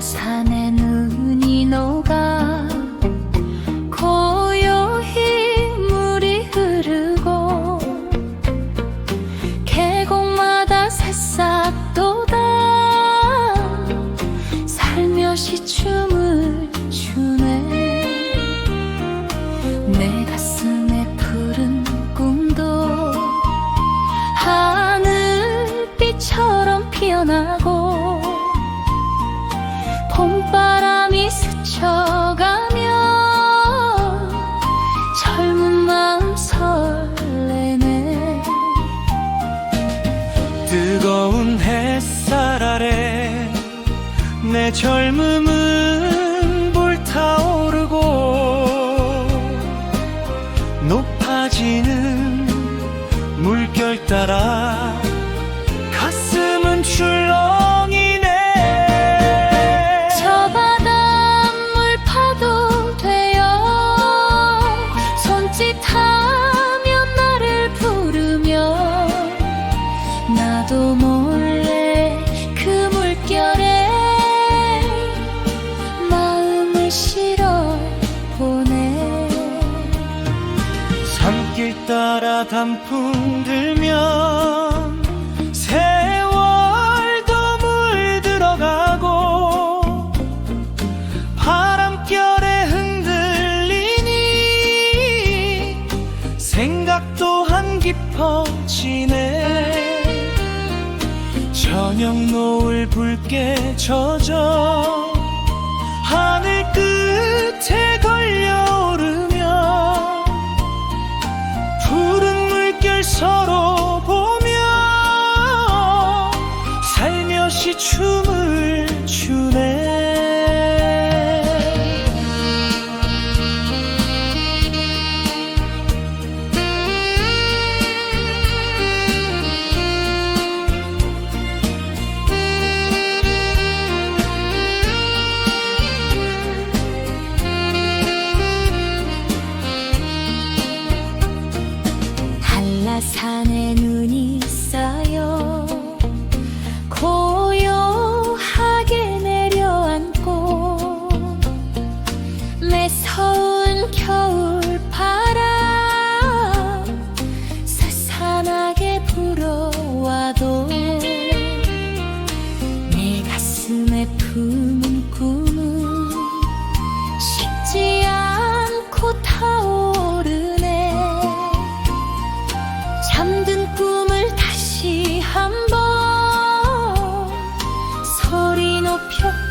산에 눈이 녹아 고요히 물이 흐르고 계곡마다 새싹도다 살며시 춤을 내 젊음은 불타오르고 높아지는 물결 따라 가슴은 출렁 길 따라 단풍 들면 세월도 물들어가고 바람결에 흔들리니 생각 또한 깊어지네 저녁 노을 붉게 젖어 하늘 끝에 춤을 추 잠든 꿈을 다시 한번 소리 높여